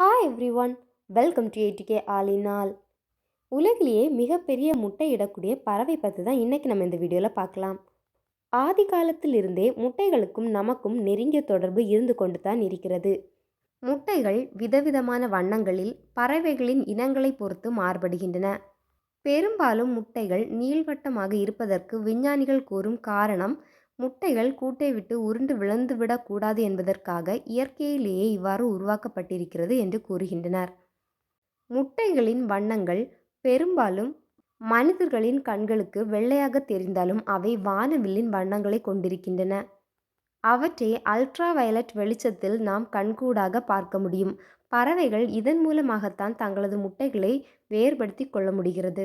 Hi everyone welcome to ஏடிகே ஆலினால் உலகிலேயே மிகப்பெரிய முட்டை இடக்கூடிய பறவை பற்றி தான் இன்றைக்கி நம்ம இந்த வீடியோவில் பார்க்கலாம். ஆதி காலத்திலிருந்தே முட்டைகளுக்கும் நமக்கும் நெருங்கிய தொடர்பு இருந்து கொண்டு தான் இருக்கிறது. முட்டைகள் விதவிதமான வண்ணங்களில் பறவைகளின் இனங்களை பொறுத்து மாறுபடுகின்றன. பெரும்பாலும் முட்டைகள் நீள்வட்டமாக இருப்பதற்கு விஞ்ஞானிகள் கூறும் காரணம் முட்டைகள் கூட்டை விட்டு உருண்டு விழுந்துவிடக்கூடாது என்பதற்காக இயற்கையிலேயே இவ்வாறு உருவாக்கப்பட்டிருக்கிறது என்று கூறுகின்றனர். முட்டைகளின் வண்ணங்கள் பெரும்பாலும் மனிதர்களின் கண்களுக்கு வெள்ளையாக தெரிந்தாலும் அவை வானவில்லின் வண்ணங்களை கொண்டிருக்கின்றன. அவற்றை அல்ட்ரா வயலட் வெளிச்சத்தில் நாம் கண்கூடாக பார்க்க முடியும். பறவைகள் இதன் மூலமாகத்தான் தங்களது முட்டைகளை வேறுபடுத்தி கொள்ள முடிகிறது.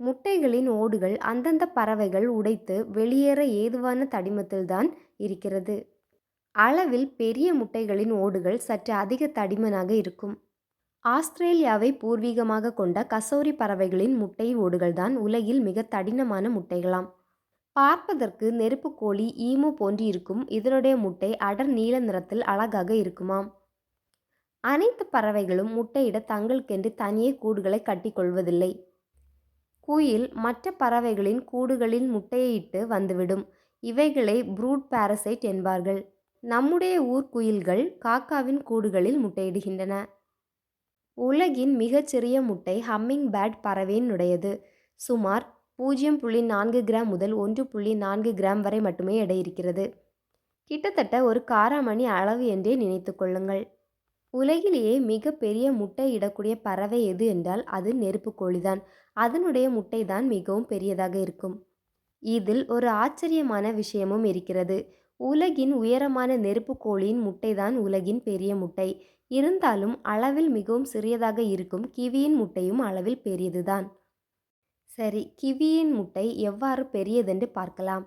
முட்டைகளின் ஓடுகள் அந்தந்த பறவைகள் உடைத்து வெளியேற ஏதுவான தடிமத்தில்தான் இருக்கிறது. அளவில் பெரிய முட்டைகளின் ஓடுகள் சற்று அதிக தடிமனாக இருக்கும். ஆஸ்திரேலியாவை பூர்வீகமாக கொண்ட கசோரி பறவைகளின் முட்டை ஓடுகள்தான் உலகில் மிக தடினமான முட்டைகளாம். பார்ப்பதற்கு நெருப்பு கோழி ஈமு போன்று இருக்கும் இதனுடைய முட்டை அடர் நீல நிறத்தில் அழகாக இருக்குமாம். அனைத்து பறவைகளும் முட்டையிட தங்களுக்கென்று தனியே கூடுகளை கட்டிக்கொள்வதில்லை. குயில் மற்ற பறவைகளின் கூடுகளில் முட்டையிட்டு வந்துவிடும். இவைகளை ப்ரூட் பாரசைட் என்பார்கள். நம்முடைய ஊர் குயில்கள் காக்காவின் கூடுகளில் முட்டையிடுகின்றன. உலகின் மிகச்சிறிய முட்டை ஹம்மிங் பேட் பறவையினுடையது. சுமார் பூஜ்ஜியம் புள்ளி நான்கு கிராம் முதல் ஒன்று புள்ளி நான்கு கிராம் வரை மட்டுமே எடை இருக்கிறது. கிட்டத்தட்ட ஒரு காராமணி அளவு என்றே நினைத்து கொள்ளுங்கள். உலகிலேயே மிகப்பெரிய முட்டை இடக்கூடிய பறவை எது என்றால் அது நெருப்புக்கோழி தான் அதனுடைய முட்டை தான் மிகவும் பெரியதாக இருக்கும். இதில் ஒரு ஆச்சரியமான விஷயமும் இருக்கிறது. உலகின் உயரமான நெருப்புக்கோழியின் முட்டை தான் உலகின் பெரிய முட்டை. இருந்தாலும் அளவில் மிகவும் சிறியதாக இருக்கும் கிவியின் முட்டையும் அளவில் பெரியதுதான். சரி கிவியின் முட்டை எவ்வாறு பெரியதென்று பார்க்கலாம்.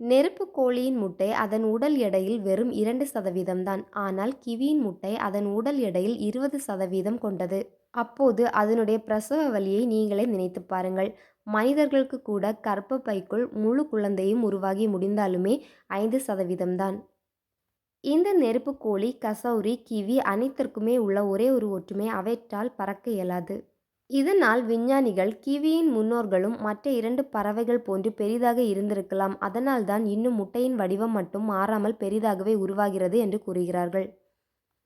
நெருப்பு கோழியின் முட்டை அதன் உடல் எடையில் வெறும் இரண்டு சதவீதம்தான். ஆனால் கிவியின் முட்டை அதன் உடல் எடையில் இருபது சதவீதம் கொண்டது. அப்போது அதனுடைய பிரசவ வலியை நீங்களே நினைத்து பாருங்கள். மனிதர்களுக்கு கூட கர்ப்பப்பைக்குள் முழு குழந்தையும் உருவாகி முடிந்தாலுமே ஐந்து சதவீதம்தான். இந்த நெருப்பு கோழி கசௌரி கிவி அனைத்திற்குமே உள்ள ஒரே ஒரு ஒற்றுமை. அவற்றால் பறக்க இயலாது. இதனால் விஞ்ஞானிகள் கிவியின் முன்னோர்களும் மற்ற இரண்டு பறவைகள் போன்று பெரிதாக இருந்திருக்கலாம். அதனால்தான் இன்னும் முட்டையின் வடிவம் மட்டும் மாறாமல் பெரிதாகவே உருவாகிறது என்று கூறுகிறார்கள்.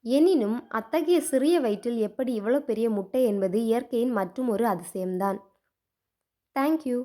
எனினும் அத்தகைய சிறிய வயிற்றில் எப்படி இவ்வளோ பெரிய முட்டை என்பது இயற்கையின் மற்றும் ஒரு அதிசயம்தான். தேங்க்யூ